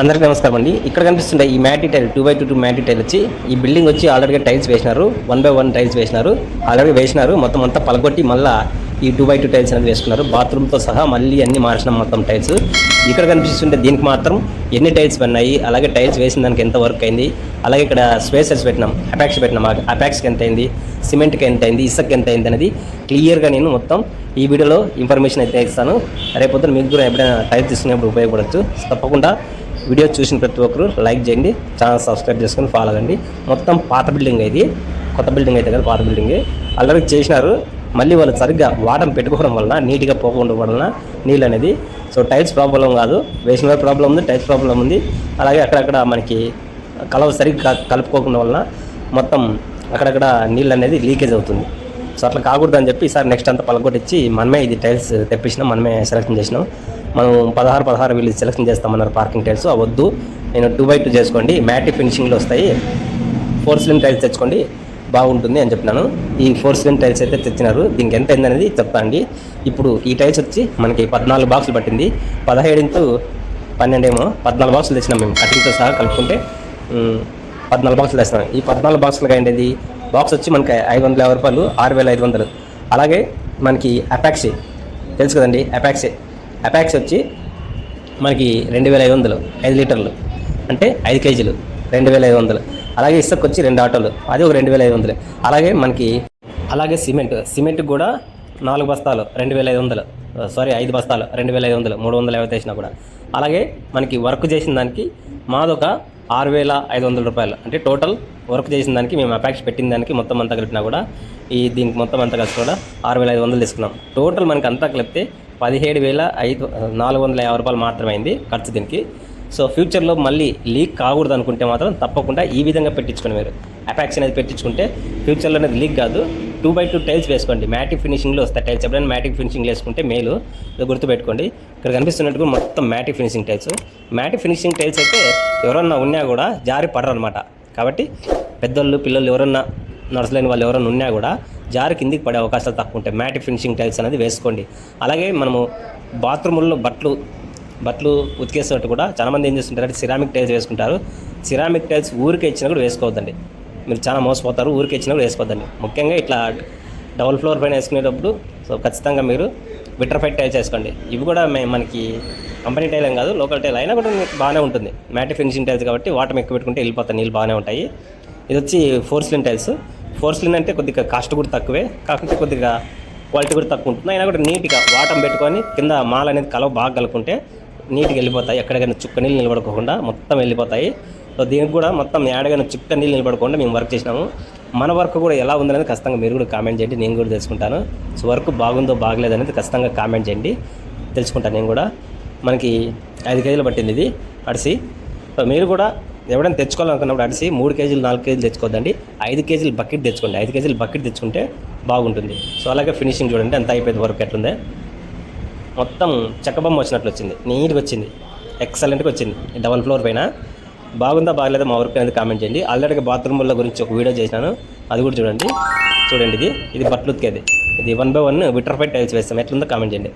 అందరికీ నమస్కారం అండి. ఇక్కడ కనిపిస్తుండే ఈ matte tile two by two two matte tile వచ్చి ఈ బిల్డింగ్ వచ్చి ఆల్రెడీ టైల్స్ వేసినారు. వన్ బై వన్ టైల్స్ వేసినారు. ఆల్రెడీ వేసినారు. మొత్తం అంతా పలగొట్టి మళ్ళీ ఈ టూ బై టూ టైల్స్ అనేది వేసుకున్నారు. బాత్రూమ్తో సహా మళ్ళీ అన్ని మార్చినాం మొత్తం టైల్స్. ఇక్కడ కనిపిస్తుంటే దీనికి మాత్రం ఎన్ని టైల్స్ పడినాయి అలాగే టైల్స్ వేసిన దానికి ఎంత వర్క్ అయింది అలాగే ఇక్కడ స్పేసెస్ పెట్టినాం అపాక్స్ పెట్టినాం. అపాక్స్కి ఎంత అయింది సిమెంట్కి ఎంత అయింది ఇసుక్కి ఎంత అయింది అనేది క్లియర్గా నేను మొత్తం ఈ వీడియోలో ఇన్ఫర్మేషన్ అయితే ఇస్తాను. రేపొద్దున మీకు కూడా ఎప్పుడైనా టైల్స్ తీసుకునేప్పుడు ఉపయోగపడవచ్చు తప్పకుండా వీడియో చూసిన ప్రతి ఒక్కరు లైక్ చేయండి ఛానల్ సబ్స్క్రైబ్ చేసుకొని ఫాలో అవ్వండి మొత్తం పాత బిల్డింగ్ ఇది. కొత్త బిల్డింగ్ అయితే కదా పాత బిల్డింగ్ ఆల్రెడీ చేసినారు. మళ్ళీ వాళ్ళు సరిగ్గా వాటం పెట్టుకోవడం వలన నీట్గా పోకుండా వలన నీళ్ళు అనేది. సో టైల్స్ ప్రాబ్లం కాదు. వేసిన ప్రాబ్లం ఉంది టైల్స్ ప్రాబ్లం ఉంది. అలాగే అక్కడక్కడ మనకి కలవ సరిగ్గా కలుపుకోకుండా వలన మొత్తం అక్కడక్కడ నీళ్ళు అనేది లీకేజ్ అవుతుంది. సో అట్లా కాకూడదు అని చెప్పి ఈసారి నెక్స్ట్ అంతా పలకొట్టించి మనమే ఇది టైల్స్ తెప్పించినాం మనమే సెలెక్షన్ చేసినాం. మనం పదహారు పదహారు వీళ్ళు సెలెక్షన్ చేస్తామన్నారు పార్కింగ్ టైల్స్ అవద్దు వద్దు నేను టూ బై టూ చేసుకోండి. మ్యాటి ఫినిషింగ్లో వస్తాయి. ఫోర్ స్లిమ్ టైల్స్ తెచ్చుకోండి. బాగుంటుంది అని చెప్పినాను. ఈ ఫోర్ స్లిమ్ టైల్స్ అయితే తెచ్చినారు. దీనికి ఎంత అయింది అనేది చెప్తా అండి. ఇప్పుడు ఈ టైల్స్ వచ్చి మనకి పద్నాలుగు బాక్సులు పట్టింది. పదహేడు ఇంటూ పన్నెండేమో పద్నాలుగు బాక్సులు తెచ్చినాం మేము. కటింగ్తో సహా కలుపుకుంటే పద్నాలుగు బాక్సులు తెచ్చినాం ఈ పద్నాలుగు బాక్సులుగా ఏంటిది? బాక్స్ వచ్చి మనకి ఐదు వందల యాభై రూపాయలు ఆరు వేల ఐదు వందలు. అలాగే మనకి అపాక్సీ తెలుసు కదండి అపాక్సీ అపాక్సీ వచ్చి మనకి రెండు వేల ఐదు వందలు ఐదు లీటర్లు. అంటే ఐదు కేజీలు రెండు వేల ఐదు వందలు. అలాగే ఇసుక వచ్చి రెండు ఆటోలు అది ఒక రెండు వేల ఐదు వందలు. అలాగే మనకి అలాగే సిమెంట్ సిమెంట్ కూడా నాలుగు బస్తాలు రెండు వేల ఐదు వందలు. Uh, సారీ ఐదు బస్తాలు రెండు వేల ఐదు వందలు మూడు వందల యాభై తెచ్చినా కూడా. అలాగే మనకి వర్క్ చేసిన దానికి మాదొక ఆరు వేల ఐదు వందల రూపాయలు. అంటే టోటల్ వర్క్ చేసిన దానికి మేము అపాక్స్ పెట్టిన దానికి మొత్తం అంతా కలిపినా కూడా ఈ దీనికి మొత్తం అంతా కలిసి కూడా ఆరు వేల ఐదు వందలు తీసుకున్నాం. టోటల్ మనకి అంతా కలిపితే పదిహేడు వేల ఐదు నాలుగు వందల యాభై రూపాయలు మాత్రమే అయింది ఖర్చు దీనికి. సో ఫ్యూచర్లో మళ్ళీ లీక్ కాకూడదు అనుకుంటే మాత్రం తప్పకుండా ఈ విధంగా పెట్టించుకోండి మీరు. అపాక్స్ అనేది పెట్టించుకుంటే ఫ్యూచర్లో అనేది లీక్ కాదు. టూ బై టూ టైల్స్ వేసుకోండి. మ్యాటిక్ ఫినిషింగ్లో వస్తాయి టైల్స్. ఎప్పుడైనా మ్యాటిక్ ఫినిషింగ్ వేసుకుంటే మేలు. గుర్తుపెట్టుకోండి. ఇక్కడ కనిపిస్తున్నట్టు మొత్తం matte finishing tiles. Matte finishing tiles అయితే ఎవరన్నా ఉన్నా కూడా జారి పడరు అనమాట కాబట్టి పెద్దోళ్ళు పిల్లలు ఎవరన్నా నడసలేని వాళ్ళు ఎవరైనా ఉన్నా కూడా జారి కిందికి పడే అవకాశాలు తక్కువ ఉంటాయి. మ్యాటిక్ ఫినిషింగ్ టైల్స్ అనేది వేసుకోండి. అలాగే మనము బాత్రూముల్లో బట్టలు బట్టలు ఉతికేసినట్టు కూడా చాలామంది ఏం చేస్తుంటారు సిరామిక్ టైల్స్ వేసుకుంటారు. సిరామిక్ టైల్స్ ఊరికే ఇచ్చినా కూడా వేసుకోవద్దండి. మీరు చాలా మోసపోతారు ఊరికే వచ్చినప్పుడు వేసుకోవద్దండి ముఖ్యంగా ఇట్లా డబుల్ ఫ్లోర్ పైన వేసుకునేటప్పుడు సో ఖచ్చితంగా మీరు విట్రఫైట్ టైల్స్ వేసుకోండి ఇవి కూడా మే- మనకి కంపెనీ టైల్ ఏం కాదు లోకల్ టైల్ అయినా కూడా మీకు బాగానే ఉంటుంది. మ్యాటి ఫినిషింగ్ టైల్స్ కాబట్టి వాటర్ ఎక్కువ పెట్టుకుంటే వెళ్ళిపోతాయి నీళ్ళు బాగానే ఉంటాయి. ఇది వచ్చి ఫోర్స్లిన్ టైల్స్. ఫోర్స్లిన్ అంటే కొద్దిగా కాస్ట్ కూడా తక్కువే కాకపోతే కొద్దిగా క్వాలిటీ కూడా తక్కువ ఉంటుంది. అయినా కూడా నీట్గా వాటర్ పెట్టుకొని కింద మాల్ అనేది కలవ బాగా కలుపుకుంటే నీట్గా వెళ్ళిపోతాయి. ఎక్కడికైనా చుక్క నీళ్ళు నిలబడుకోకుండా మొత్తం వెళ్ళిపోతాయి. సో దీనికి కూడా మొత్తం ఏడగైనా చుక్క నీళ్ళు నిలబడకుండా మేము వర్క్ చేసినాము. మన వర్క్ కూడా ఎలా ఉందనేది ఖచ్చితంగా మీరు కూడా కామెంట్ చేయండి. నేను కూడా తెలుసుకుంటాను. సో వర్క్ బాగుందో బాగలేదు అనేది ఖచ్చితంగా కామెంట్ చేయండి. తెలుసుకుంటాను నేను కూడా. మనకి ఐదు కేజీలు పట్టింది ఇది అడిసి సో మీరు కూడా ఎవడైనా తెచ్చుకోవాలనుకున్నప్పుడు అడిసి మూడు కేజీలు నాలుగు కేజీలు తెచ్చుకోవద్దండి. ఐదు కేజీలు బకెట్ తెచ్చుకోండి. ఐదు కేజీలు బకెట్ తెచ్చుకుంటే బాగుంటుంది. సో అలాగే ఫినిషింగ్ చూడండి. ఎంత అయిపోయింది వర్క్ ఎట్లుందే? మొత్తం చెక్కబొమ్మ వచ్చినట్లు వచ్చింది. నీట్గా వచ్చింది. ఎక్సలెంట్గా వచ్చింది. డబల్ ఫ్లోర్ పైన. బాగుందా బాగలేదా మా వర్క్ అనేది కామెంట్ చేయండి. ఆల్రెడీ బాత్రూమ్ల గురించి ఒక వీడియో చేసినాను. అది కూడా చూడండి. చూడండి ఇది. ఇది బట్టలు ఉతికేది. ఇది వన్ బై వన్ విటర్ టైల్స్ వేస్తాం. ఎట్లుందో కామెంట్ చేయండి.